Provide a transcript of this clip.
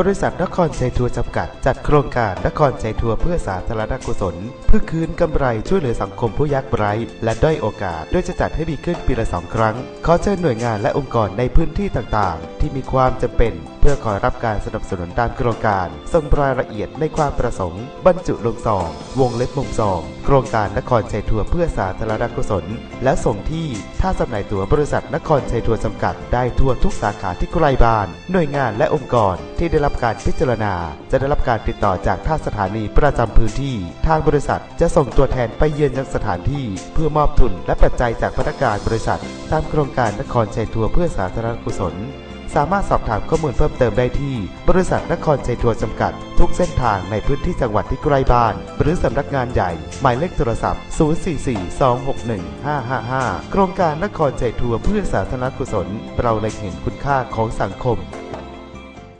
บริษัทนครชัยทัวร์จำกัด จัดโครงการนครชัยทัวร์เพื่อสาธารณกุศล เพื่อคืนกำไรช่วยเหลือสังคมผู้ยากไร้ และด้อยโอกาส โดยจะจัดให้มีขึ้นปีละสองครั้ง ขอเชิญหน่วยงานและองค์กรในพื้นที่ต่างๆ ที่มีความจำเป็น พื่อขอรับการสนับสนุนตามโครงการส่งรายละเอียดในความประสงค์ บรรจุลงซองวงเล็บมุมซองโครงการนครชัยทัวร์เพื่อสาธารณกุศล และส่งที่ท่าจำหน่ายตั๋วบริษัทนครชัยทัวร์จำกัดได้ทั่วทุกสาขาที่ใกล้บ้าน หน่วยงานและองค์กรที่ได้รับการพิจารณา จะได้รับการติดต่อจากท่าสถานีประจำพื้นที่ ทางบริษัทจะส่งตัวแทนไปเยือนยังสถานที่ เพื่อมอบทุนและปัจจัยจากพนักงานบริษัท ตามโครงการนครชัยทัวร์เพื่อสาธารณกุศล สามารถสอบถามข้อมูลเพิ่มเติมได้ที่ บริษัทนครใจทัวร์จำกัด ทุกเส้นทางในพื้นที่จังหวัดที่ใกล้บ้าน หรือสำนักงานใหญ่ หมายเลขโทรศัพท์ 044-261-555 โครงการนครใจทัวร์เพื่อสาธารณกุศล เราเล็งเห็นคุณค่าของสังคม